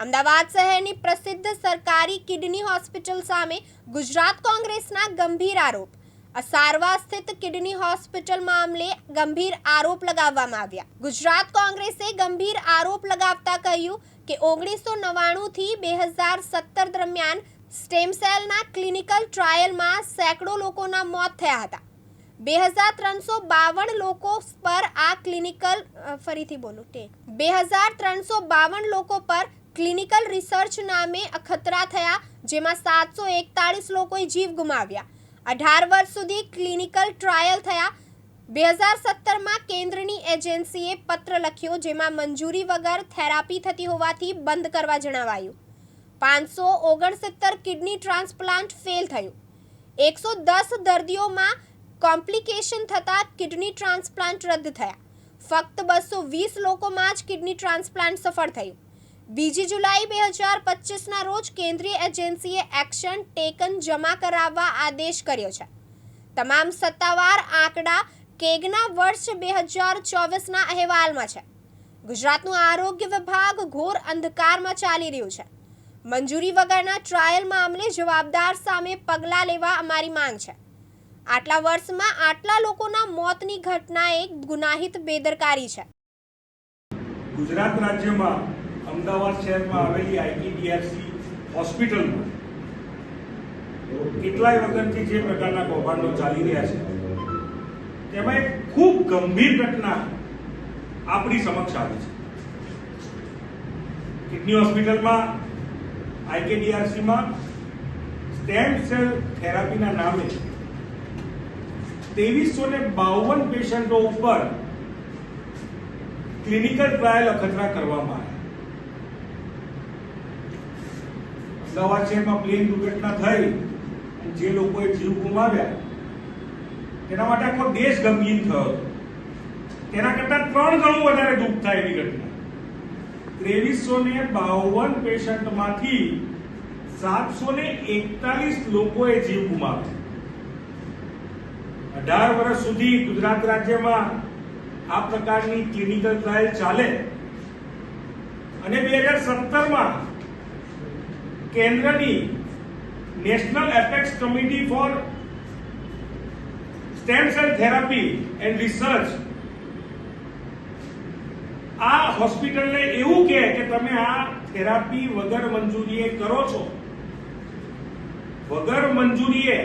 અમદાવાદ શહેરની પ્રસિદ્ધ સરકારી કિડની હોસ્પિટલ સામે ગુજરાત કોંગ્રેસના ગંભીર આરોપ. અસારવા સ્થિત કિડની હોસ્પિટલ મામલે ગંભીર આરોપ લગાવવામાં આવ્યા. ગુજરાત કોંગ્રેસે ગંભીર આરોપ લગાવતા કહ્યું કે ઓગણીસો નવ્વાણુંથી બે હજાર સત્તર દરમિયાન સ્ટેમ સેલના ક્લિનિકલ ટ્રાયલમાં સેંકડો લોકોના મોત થયા હતા. બે હજાર ત્રણસો બાવન લોકો પર આ ક્લિનિકલ ફરીથી બોલું બે હજાર ત્રણસો બાવન લોકો પર ક્લિનિકલ રિસર્ચ નામે અખતરા થયા જેમાં સાતસો એકતાળીસ લોકોએ જીવ ગુમાવ્યા અઢાર વર્ષ સુધી ક્લિનિકલ ટ્રાયલ થયા બે હજાર સત્તરમાં કેન્દ્રની એજન્સીએ પત્ર લખ્યો જેમાં મંજૂરી વગર થેરાપી થતી હોવાથી બંધ કરવા જણાવાયું પાંચસો ઓગણસિત્તેર કિડની ટ્રાન્સપ્લાન્ટ ફેલ થયું એકસો દસ દર્દીઓમાં કોમ્પ્લિકેશન થતાં કિડની ટ્રાન્સપ્લાન્ટ રદ થયા ફક્ત બસો વીસ લોકોમાં જ કિડની ટ્રાન્સપ્લાન્ટ સફળ થયું બીજી જુલાઈ બે હજાર પચીસના રોજ કેન્દ્રીય એજન્સીએ એક્શન ટેકન જમા કરાવવા આદેશ કર્યો છે. તમામ સત્તાવાર આંકડા કેગના વર્ષ બે હજાર ચોવીસના અહેવાલમાં છે. ગુજરાતનું આરોગ્ય વિભાગ ઘોર અંધકારમાં ચાલી રહ્યું છે. મંજૂરી વગરના ટ્રાયલ મામલે જવાબદાર સામે પગલાં લેવા અમારી માંગ છે. આટલા વર્ષમાં આટલા લોકોના મોતની ઘટના એક ગુનાહિત બેદરકારી છે. ગુજરાત રાજ્યમાં અમદાવાદ શહેરમાં આવેલી આઈટીડીઆરસી હોસ્પિટલમાં કેટલાય વખતથી જે પ્રકારના કૌભાંડો ચાલી રહ્યા છે, તેમાં એક ખૂબ ગંભીર ઘટના આપણી સમક્ષ આવી છે. કિડની હોસ્પિટલમાં આઈકેડીઆરસીમાં સ્ટેમ સેલ થેરાપીના નામે ત્રેવીસો ને બાવન પેશન્ટો ઉપર ક્લિનિકલ ટ્રાયલ અખતરા કરવામાં આવ્યા પ્લેન દુર્ઘટના થઈ જે લોકોએ જીવ ગુમાવ્યા, તેના માટે આખો દેશ ગમગીન થયો. તેના કરતા ત્રણ ગણું વધારે દુઃખ થાય એવી ઘટના. ત્રેવીસો ને બાવન પેશન્ટમાંથી સાતસો ને એકતાલીસ લોકોએ જીવ ગુમાવ્યા. અઢાર વર્ષ સુધી ગુજરાત રાજ્યમાં આ પ્રકારની ક્લિનિકલ ટ્રાયલ ચાલે. અને બે હજાર સત્તરમાં કેન્દ્રની national apex committee for stem cell therapy and research. આ હોસ્પિટલને એવું કહે કે તમે આ થેરાપી વગર મંજૂરીએ કરો છો. વગર મંજૂરીએ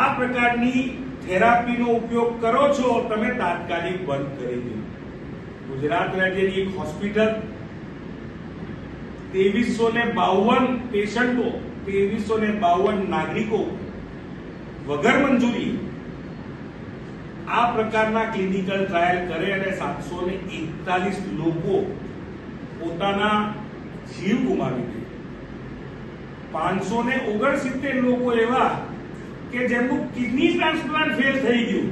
આ પ્રકારની થેરાપીનો ઉપયોગ કરો છો, તમે તાત્કાલિક બંધ કરી દો. ગુજરાત રાજ્યની એક હોસ્પિટલ ત્રેવીસો ને બાવન પેશન્ટો ત્રેવીસો ને બાવન નાગરિકો વગર મંજૂરી આ પ્રકારના ક્લિનિકલ ટ્રાયલ કરે અને સાતસો ને એકતાલીસ લોકો પોતાના જીવ ગુમાવી દે. પાંચસો ને ઓગણસિત્તેર લોકો એવા કે જેમનું કિડની ટ્રાન્સપ્લાન્ટ ફેલ થઈ ગયું.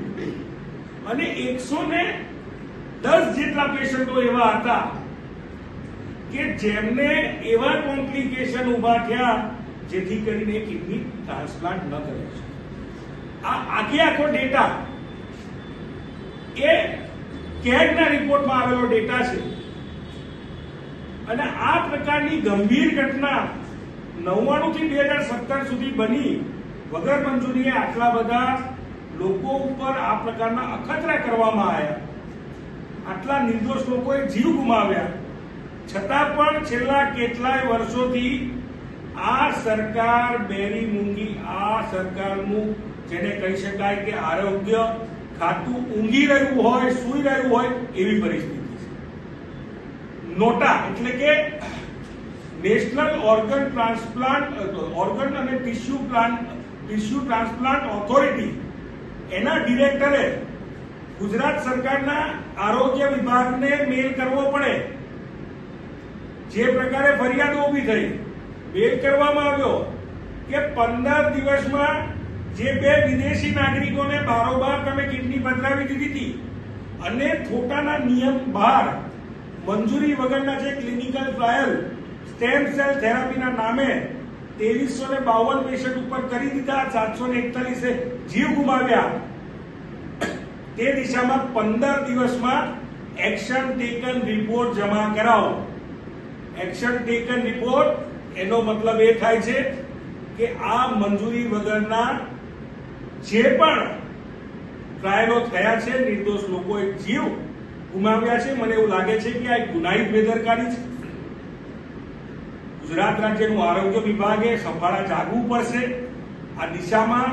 અને એકસો ને દસ જેટલા પેશન્ટો એવા હતા કે જેમને એવા કોમ્પ્લિકેશન ઊભા થયા જેથી કરીને કિડની ટ્રાન્સપ્લાન્ટ ન કરે છે. આ આખે આખો ડેટા એ કેગના રિપોર્ટમાં આવેલો ડેટા છે. અને આ પ્રકારની ગંભીર ઘટના નવ્વાણું થી બે હજાર સત્તર સુધી બની વગર મંજૂરીએ આટલા બધા લોકો ઉપર આ પ્રકારના અખતરા કરવામાં આવ્યા. આટલા નિર્દોષ લોકોએ જીવ ગુમાવ્યા. છતાં પણ છેલ્લા કેટલાય વર્ષોથી આ સરકાર બેરી મૂંગી, આ સરકારનું જેને કહી શકાય કે આરોગ્ય ખાતું ઊંઘી રહ્યું હોય, સૂઈ રહ્યું હોય, એવી પરિસ્થિતિ છે. નોટા એટલે કે નેશનલ ઓર્ગન ટ્રાન્સપ્લાન્ટ, ઓર્ગન અને tissue plant, tissue transplant authority, એના ડિરેક્ટરે ગુજરાત સરકારના આરોગ્ય વિભાગને મેલ કરવો પડે. જે પ્રકારે ફરિયાદો ઊભી થઈ મેલ કરવામાં આવ્યો કે પંદર દિવસમાં જે બે વિદેશી નાગરિકોને બારોબાર તમે કિડની બદલાવી દીધી હતી અને ખોટાના નિયમ બહાર મંજૂરી વગરના જે ક્લિનિકલ ટ્રાયલ સ્ટેમ સેલ થેરાપીના નામે ત્રેવીસો ને બાવન પેશન્ટ ઉપર કરી દીધા, સાતસો ને એકતાલીસે જીવ ગુમાવ્યા. તે દિશામાં પંદર દિવસમાં એક્શન ટેકન રિપોર્ટ જમા કરાવો. એક્શન ટેકન રિપોર્ટ એનો મતલબ એ થાય છે કે આ મંજૂરી વગરના જે પણ ટ્રાયલો થયા છે, નિર્દોષ લોકોએ જીવ ગુમાવ્યા છે. મને એવું લાગે છે કે આ એક ગુનાહિત બેદરકારી છે. ગુજરાત રાજ્યનું આરોગ્ય વિભાગે સફાળા જાગવું પડશે. આ દિશામાં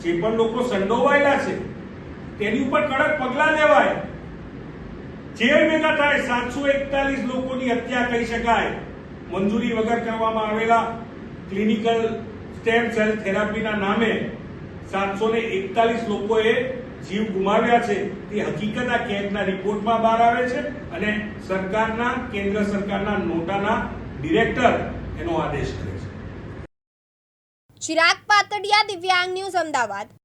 જે પણ લોકો સંડોવાયેલા છે, તેની ઉપર કડક પગલાં લેવાય. જેલ ભેગા થાય સાતસો એકતાલીસ લોકોની હત્યા કહી શકાય. મંજૂરી વગર કરવામાં આવેલા ક્લિનિકલ સ્ટેમ સેલ થેરાપીના નામે સાતસો એકતાલીસ લોકોએ જીવ ગુમાવ્યા છે. તે હકીકત આ કેમ્પના રિપોર્ટમાં બહાર આવે છે અને સરકારના, કેન્દ્ર સરકારના નોટાના ડિરેક્ટર એનો આદેશ કરે છે. ચિરાગ પાતડિયા દિવ્યાંગ ન્યૂઝ અમદાવાદ.